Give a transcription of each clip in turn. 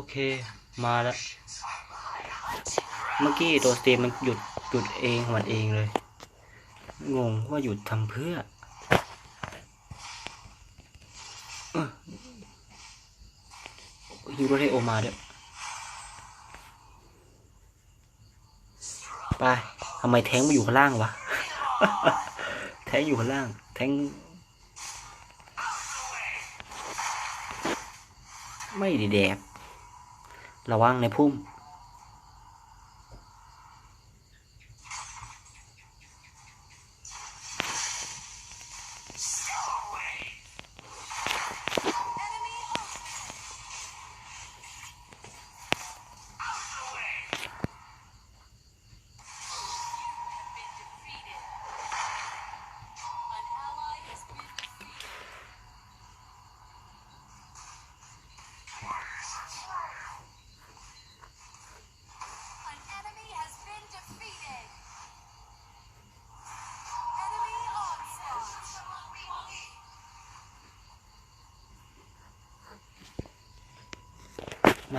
โอเค มาแล้ว เมื่อกี้ตัวสตรีมมันหยุดหยุดเองมันเองเลย งงว่าหยุดทำเพื่ออ้อฮิวโรโอมาด้วยไปทำไมแทงมาอยู่ข้างล่างวะ แทงอยู่ข้างล่าง แทง ไม่ไดีแดบ ระวังในพุ่ม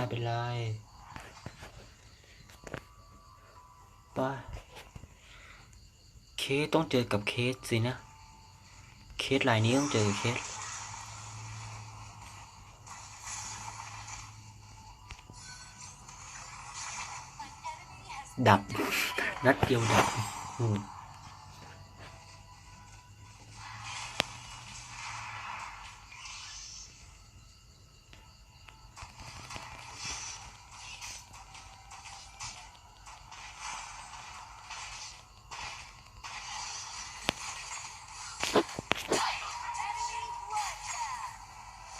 ไม่เป็นไรไปเคสต้องเจอกับเคสสินะ เคสลายนี้ต้องเจอกับเคสดับ นัดเดียวดับอืม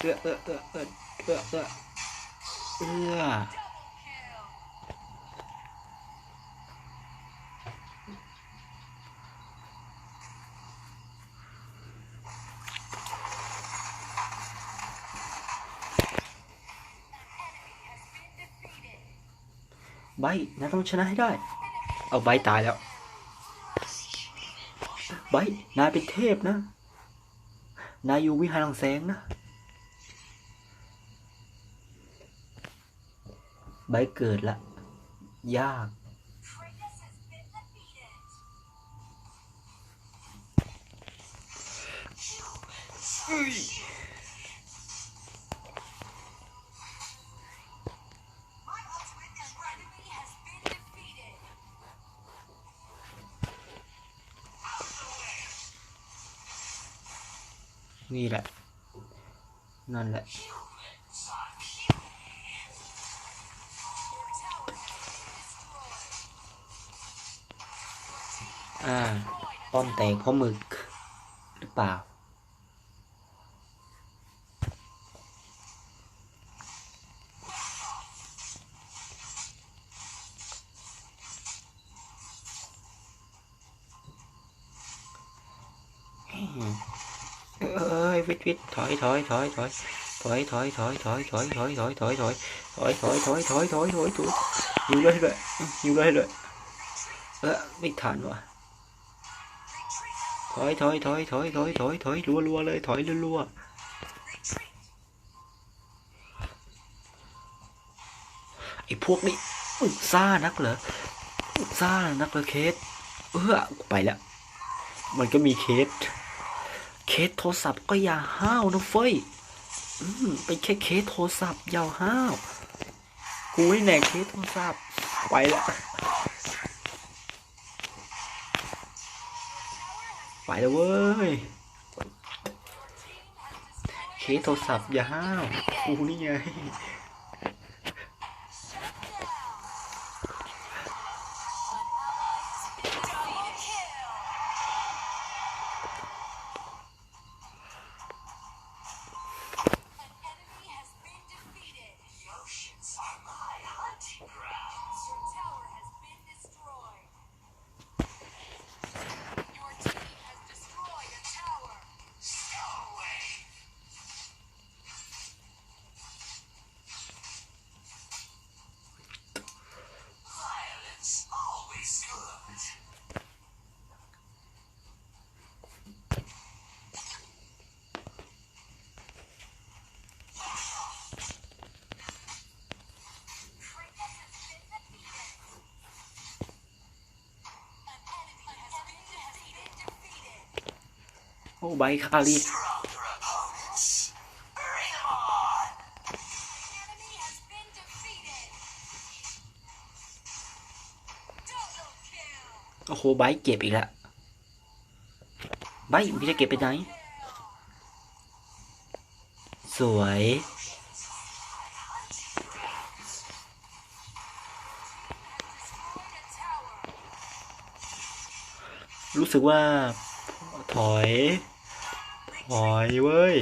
เอื้อเอื้อเอื้อเอื้อเอื้อเอื้อเอื้อ Double kill. ใบนายต้องชนะให้ได้ เอาใบตายแล้ว ใบนายเป็นเทพนะ นายอยู่วิหารของแสงนะ ใบเกิดละ ยาก นี่แหละ นั่นแหละ destroyed. อ่าป้อมแตกเพราะหมึกหรือเปล่าเอ้ยวิทวิทถอยถอยถอยถอยถอยถอยถอยถอยถอย ถอยถอยถอยถอยถอยถอยถอยรัวรัวเลยถอยรัวรัวไอ้พวกนี้ซ่านักเหรอซ่านักเหรอเคส เออไปแล้ว มันก็มีเคส เคสโทรศัพท์ก็อย่าห้าวนะเฟ้ยไปแค่เคสโทรศัพท์อย่าห้าวกูไม่แน่เคสโทรศัพท์ไปแล้ว ไปแล้วเว้ยเคสโทรศัพท์อย่าห้าวกูนี่ไง โอ้ใบ้ kali. Oh, โหใบเก็บอีกแล้วใบมันจะเก็บไปไหน สวยรู้สึกว่า ถอย ถอยเว้ย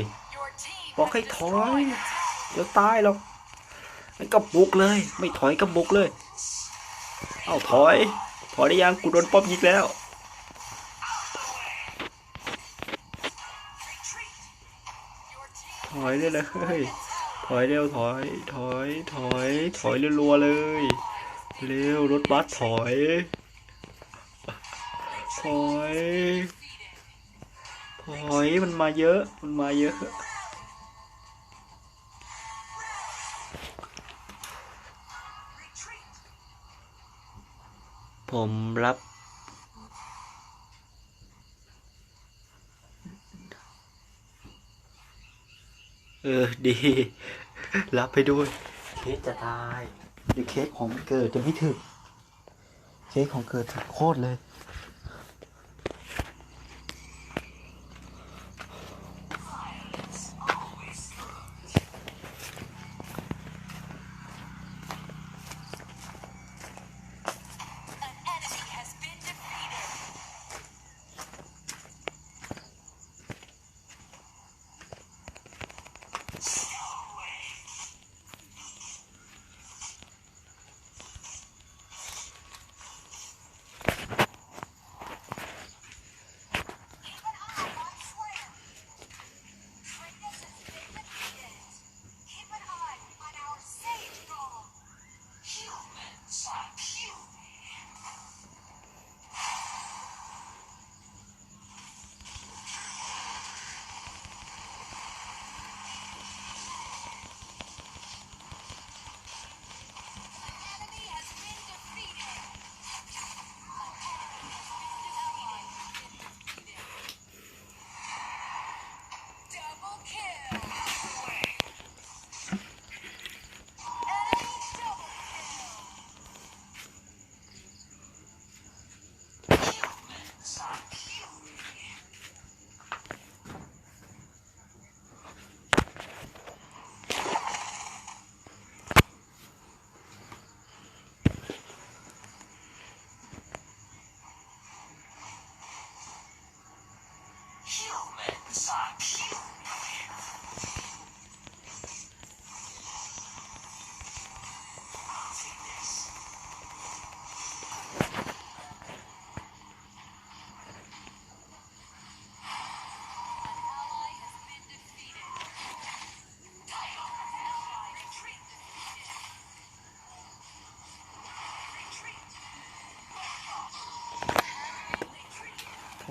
บอกให้ถอย เดี๋ยวตายหรอกมันก็บุกเลย ไม่ถอยก็บุกเลย เอ้าถอย ถอยได้ยังกูโดนป๊อปยิงแล้วถอยได้เลยเฮ้ยถอยเร็วถอย ถอย ถอย ถอยรัวๆเลย เร็วรถบัสถอย ถอย ถอยมันมาเยอะ มันมาเยอะ ผมรับ เออ ดี รับไปด้วย เคสจะตายหรือเคสของเกิดจะไม่ถึง เคสของเกิดถึงโคตรเลย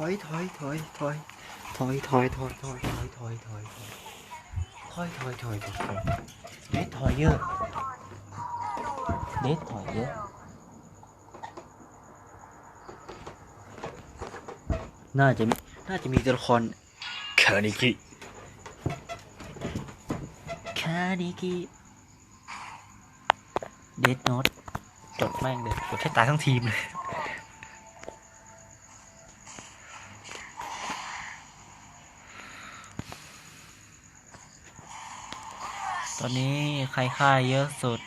อยถอยถอยถอยถอยถอยถอยถอยถอยถอยถอยถอยถอยถอยถอยถอยเด็ดถอยเยอะเด็ดถอยเยอะน่าจะมีน่าจะมีตัวละครคานิกิคานิกิเดดโนตจดแม่งเลยจดให้ตายทั้งทีมเลย อนนี้ใครค่าเยอะสุด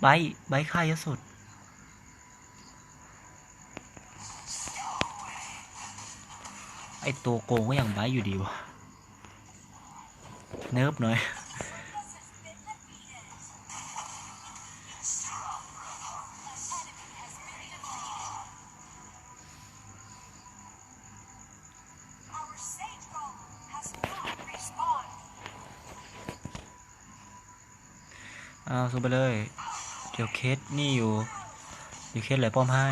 ไบร์ไบร์ทค่าเยอะสุด ไอตัวโกงก็ยังไบร์อยู่ดีวะ เนิบหน่อย อ้าวสู้ไปเลย เดี๋ยวเคสนี่อยู่ เดี๋ยวเคสไหลป้อมให้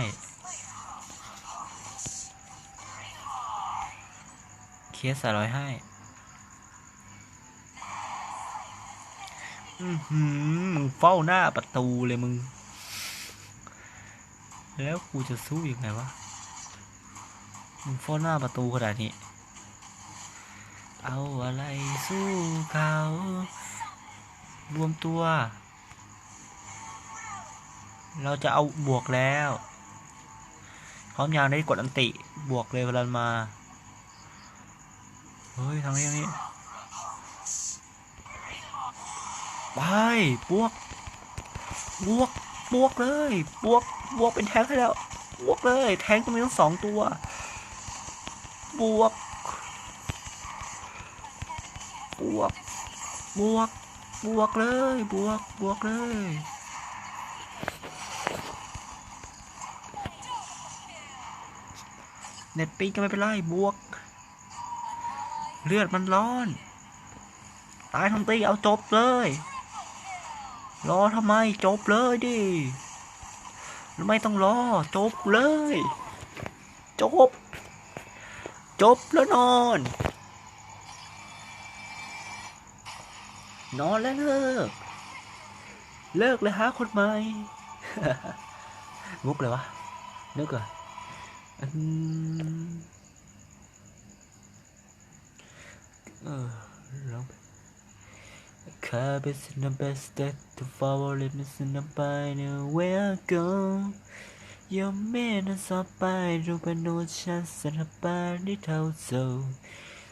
เคสใส่ร้อยให้มึงเฝ้าหน้าประตูเลยมึง แล้วกูจะสู้ยังไงวะ มึงเฝ้าหน้าประตูขนาดนี้ เอาอะไรสู้เขา รวมตัว เราจะเอาบวกแล้วพร้อมยางได้กดอันติบวกเลยเวลามา เฮ้ยทางนี้ทางนี้ไปบวก บวก บวกเลย บวก บวกเป็นแทงให้แล้ว บวกเลย แทงก็มีทั้งสองตัว บวก บวก บวก บวกเลย บวก บวกเลย เน็ตปิงก็ไม่เป็นไรบวก เลือดมันร้อน ตายทั้งตีเอาจบเลย รอทำไมจบเลยดิไม่ต้องรอ จบเลย จบ จบแล้วนอน นอนแล้วเลิก เลิกเลยฮะคนใหม่ มุกเลยวะนึกเหรอะ อืมเออร้องไป Cup is the best that to follow it is in the by the way I go Your man is up by the no chance that a body told so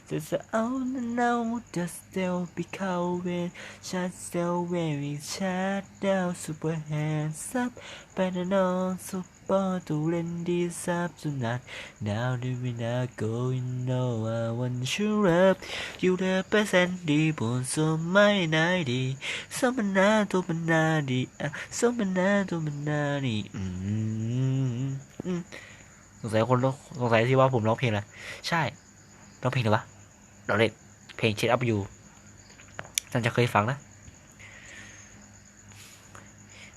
There's a out now the still be covered Shut still wearing shadow super hands up Better know super to lend this up tonight Now the winner going no I want you up You the best and the bone so my nighty สมนาตัวมันนาดีอะสมนาตัวมันนาดีอืมสงสัยคนสงสัยที่ว่าผมร้องเพลงอะใช่ร้องเพลงอะไรวะเราเล่นเพลงเช็ดอัพยู่ท่านจะเคยฟังนะ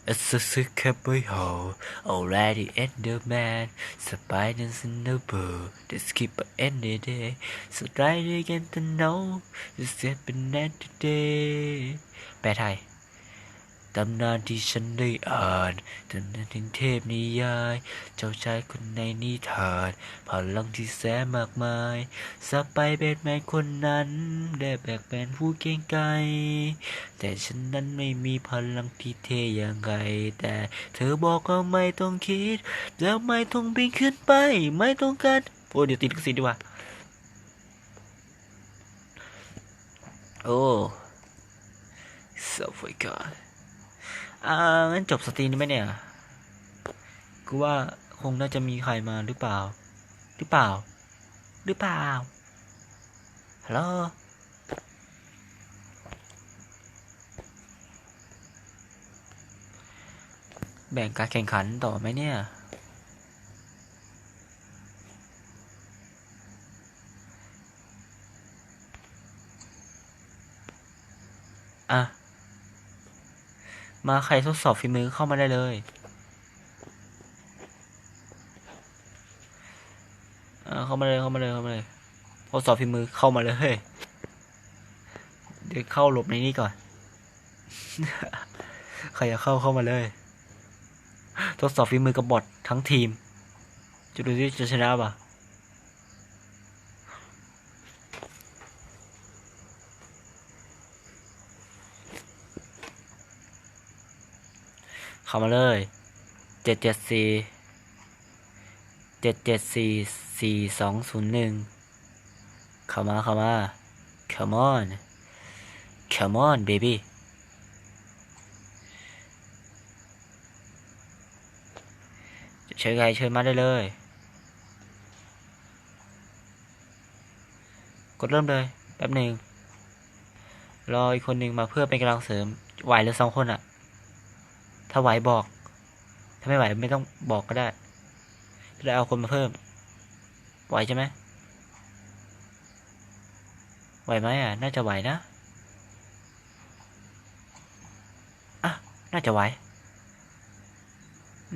It's a secret we hold. already in the man. Spiders in the pool, they skip any day. So try to get to know, the happened today. Bad high. ตำนานที่ฉันได้อ่านตำนานถึงเทพนิยาย เจ้าชายคนในนิทานพลังที่แสนมากมายสไปเบทแมนคนนั้น ได้แบกแบนผู้เก่งไกลแต่ฉันนั้นไม่มีพลังที่เทอย่างไรแต่เธอบอกว่าไม่ต้องคิด แล้วไม่ต้องบินขึ้นไป ไม่ต้องการโอ้เดี๋ยวติดลิขสิดีกว่าโอ้ so my god อ่างั้นจบสตรีมนี้ไหมเนี่ย กูว่าคงน่าจะมีใครมาหรือเปล่า หรือเปล่า หรือเปล่า ฮัลโหล แบ่งการแข่งขันต่อไหมเนี่ย อะ มาใครทดสอบฝีมือเข้ามาได้เลยเข้ามาเลยเข้ามาเลยเข้ามาเลยทดสอบฝีมือเข้ามาเลยเดี๋ยวเข้าหลบในนี้ก่อน ใครอยากเข้าเข้ามาเลย ทดสอบฝีมือกับบอททั้งทีม จะดูที่จะชนะป่ะามาเลยเจ็ดเจ็ดสี่เจ็ดเจ็ดสี่สี่สองศูนย์หนึ่งเข้ามาเข้ามา come on come on baby เชิญใครเชิญมาได้เลย กดเริ่มเลย แป๊บหนึ่งรออีกคนหนึ่งมาเพื่อเป็นกำลังเสริมไหวหรือสองคนอะ ถ้าไหวบอก ถ้าไม่ไหวไม่ต้องบอกก็ได้จะได้เอาคนมาเพิ่ม ไหวใช่ไหมไหวไหมอะ น่าจะไหวนะ อะ น่าจะไหว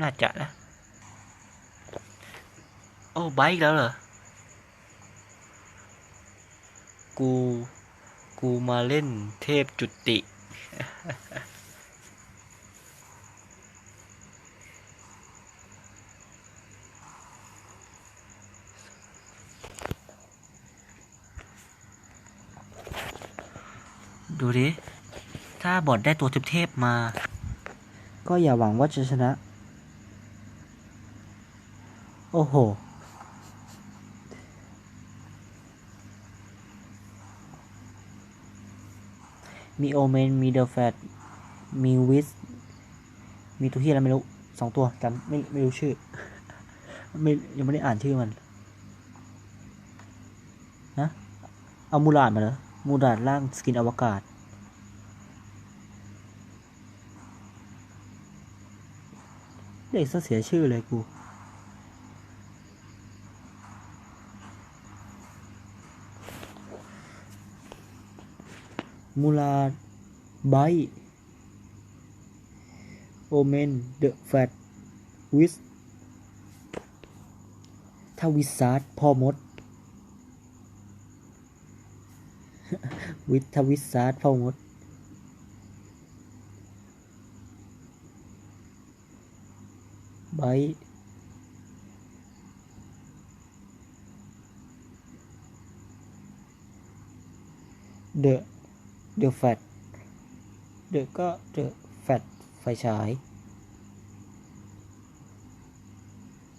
น่าจะนะ โอ้ไบค์อีกแล้วเหรอ กู กูมาเล่นเทพจุติ ดูดิ ถ้าบอดได้ตัวเทพมา ก็อย่าหวังว่าจะชนะ โอ้โห มีโอเมน มีเดลแฟตมีวิส มีตัวที่อะไรไม่รู้สองตัวจำไม่ไม่รู้ชื่อ ไม่ยังไม่ได้อ่านชื่อมันนะเอามูลาดมาเหรอมูลาดร่างสกินอวกาศ เด็กซะเสียชื่อเลยกู มูลาไบโอเมน เดอะแฟตวิสถ้าวิซาร์ดพ่อมด วิทวิซาร์ดพ่อมด ไบเดอะเดอะแฟตเดอะก็เดอะแฟตไฟฉาย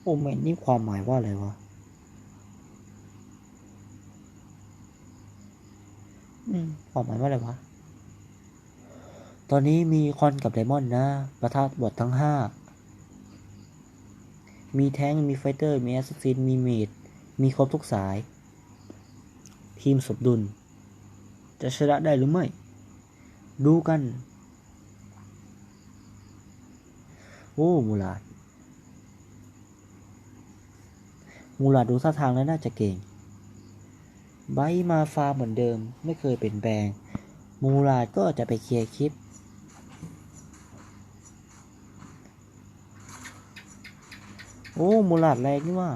โอเมนนี่ความหมายว่าอะไรวะ อืม ความหมายว่าอะไรวะ ตอนนี้มีคอนกับไดมอนด์นะ ประทะบททั้งห้า มีแท้งมีไฟเตอร์ มีแอสซินมีเมดมีครบทุกสาย ทีมสมดุล จะชนะได้หรือไม่ ดูกัน โอ้มูลาดมูลาดดูท่าทางแล้วน่าจะเก่งไบมาฟาร์มเหมือนเดิม ไม่เคยเปลี่ยนแปลง มูลาดก็จะไปเคลียร์คลิป โอ้มูลาดแรงนี่ว่า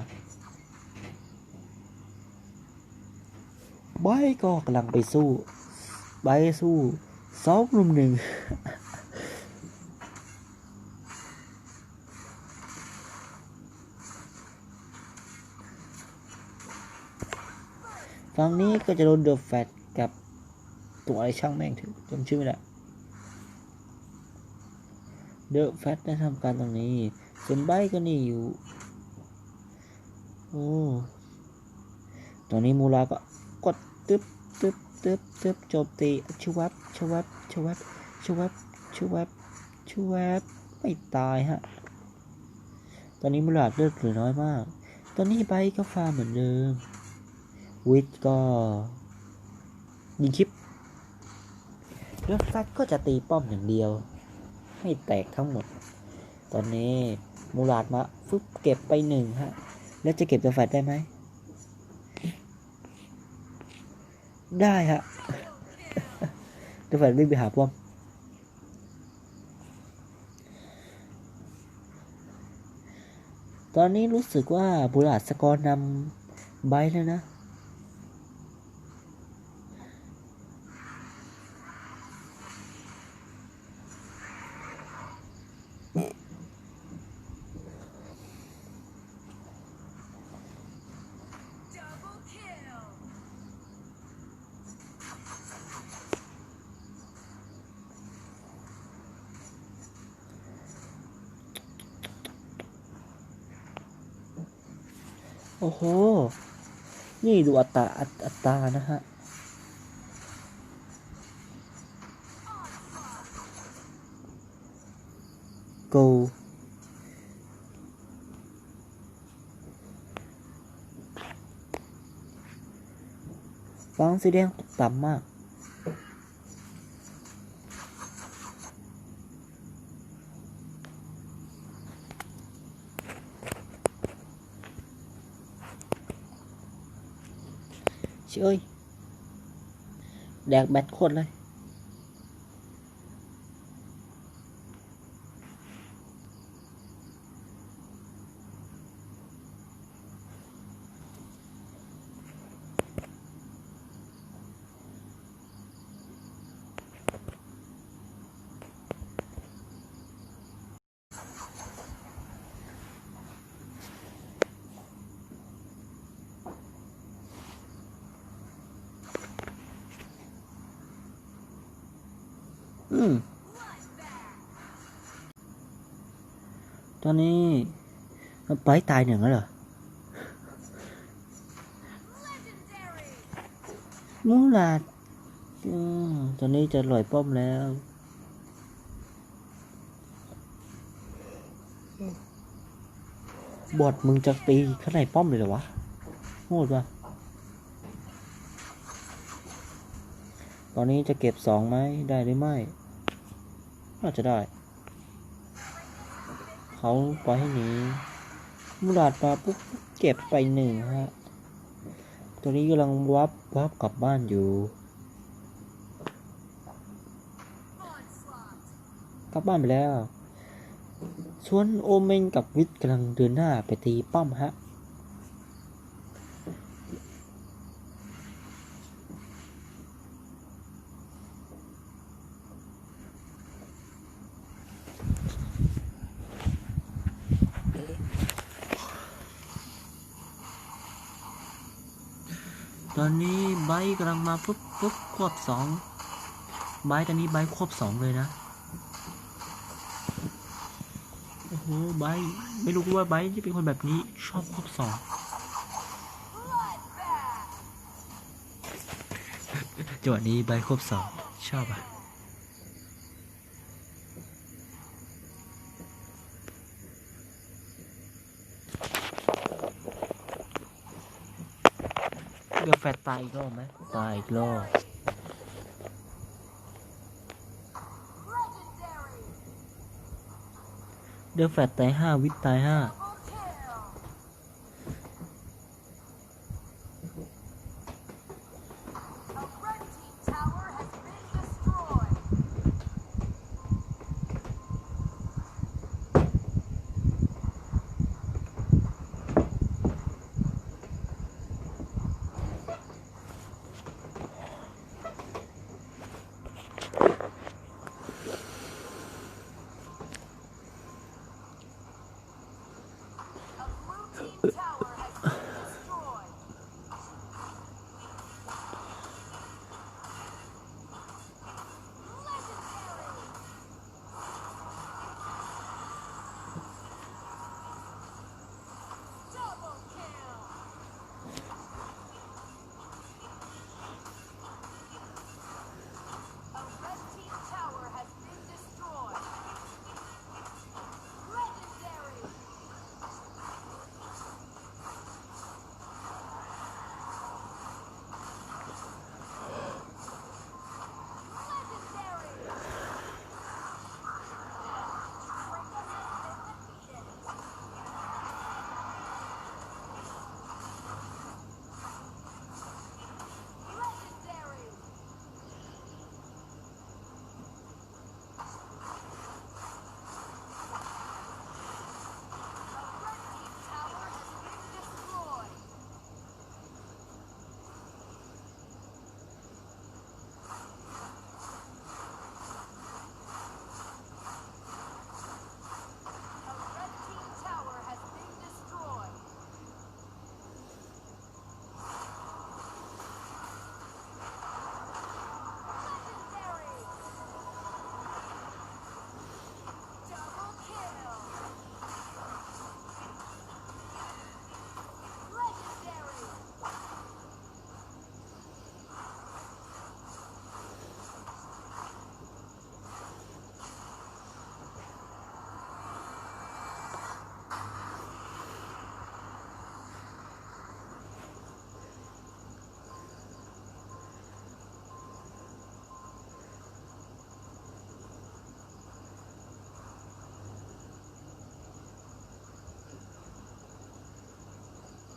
ไบก็กำลังไปสู้ไบสู้สองรุมหนึ่งฝั่งนี้ก็จะโดนเดอะแฟตกับตัวอะไรช่างแม่งถึงจำชื่อไม่ได้เดอะแฟตได้ทำการตรงนี้ ส่วนไบก็นี่อยู่โอ้ตอนนี้มูลาก็กดตึ๊บตึ๊บตึ๊บตึ๊บโจมตีชวับชวับชวับชวับชวับชวับไม่ตายฮะ ตอนนี้มูลาดเลือดเหลือน้อยมาก ตอนนี้ไบก็ฟาร์มเหมือนเดิม วิทก็ยิงคลิปเลือดแฟตก็จะตีป้อมอย่างเดียว ให้แตกทั้งหมด ตอนนี้ มูลาดมาฟึบเก็บไปหนึ่งฮะ แล้วจะเก็บตัวแฟตได้ไหม ได้ฮะ ตัวแฟตวิ่งไปหาป้อมตอนนี้รู้สึกว่าบุลาดสกอร์นำไบแล้วนะ Double kill. โอ้โห นี่ดู อัตาอัตตานะฮะโกฟังสีแดงตกต่ำมาก เชื่อเอ้ย ไปตายหนึ่งแล้วเหรอมูลาดตอนนี้จะลอยป้อมแล้วบอดมึงจะตีข้างในป้อมเลยเหรอวะโหดปะตอนนี้จะเก็บสองไหมได้หรือไม่ น่าจะได้ เขาปล่อยให้หนี มูลาดมาปุ๊บเก็บไปหนึ่งฮะ ตัวนี้กำลังวับวับกลับบ้านอยู่กลับบ้านไปแล้ว ส่วนโอเมนกับวิทย์กำลังเดินหน้าไปตีป้อมฮะ ตอนนี้ไบกำลังมาปุ๊บปุ๊บควบสองไบตอนนี้ไบควบสองเลยนะ โอ้โหไบไม่รู้ว่าไบที่เป็นคนแบบนี้ชอบควบสองจังหวะนี้ไบควบสองชอบอะ เดือแฟ ตายอีกรอบไหมตายอีกรอบเดือแฟดตายห้าวิทตายห้า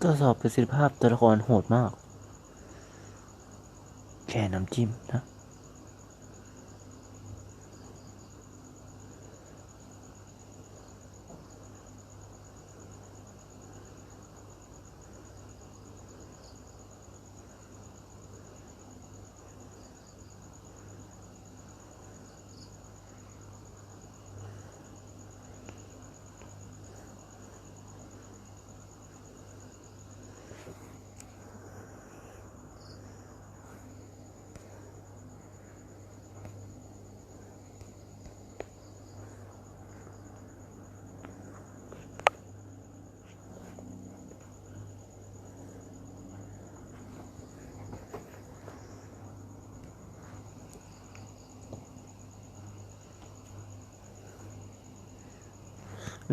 ทดสอบประสิทธิภาพตัวละครโหดมาก แค่น้ำจิ้มนะ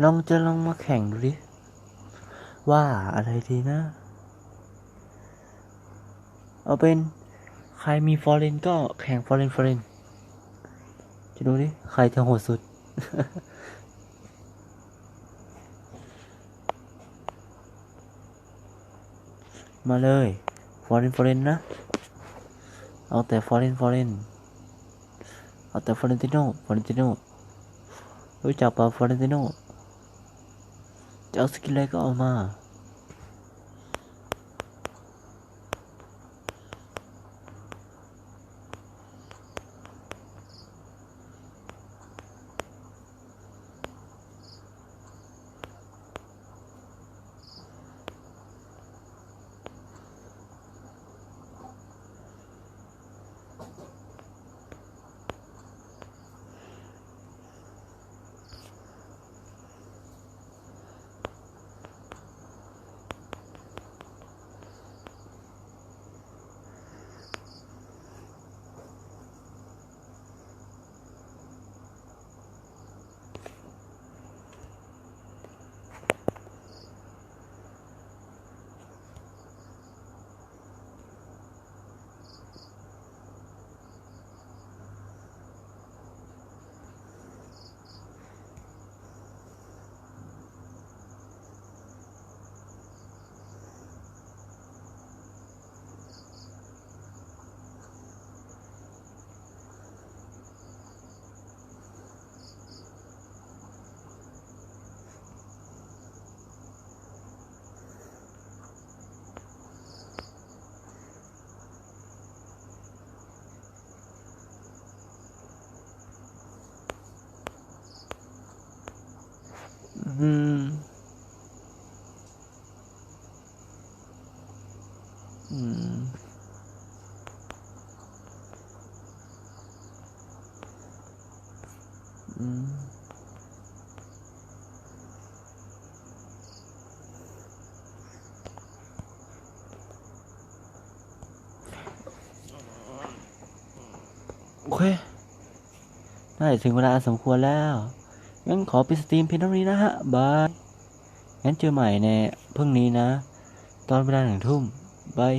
ลองจะลองมาแข่งดูดิ ว่าอะไรดีนะ เอาเป็นใครมีฟอร์เรนก็แข่งฟอร์เรนฟอร์เรนจะดูดิ ใครจะโหดสุด มาเลยฟอร์เรนฟอร์เรนนะ เอาแต่ฟอร์เรนฟอร์เรนเอาแต่ฟอร์เรนติโนฟอร์เรนติโนรู้จักป่ะฟอร์เรนติโน จะเอาสกินอะ น่าจะถึงเวลาสมควรแล้ว งั้นขอปิดสตรีมเพียงเท่านี้นะฮะ บาย งั้นเจอใหม่ในพรุ่งนี้นะ ตอนเวลาหนึ่งทุ่มบาย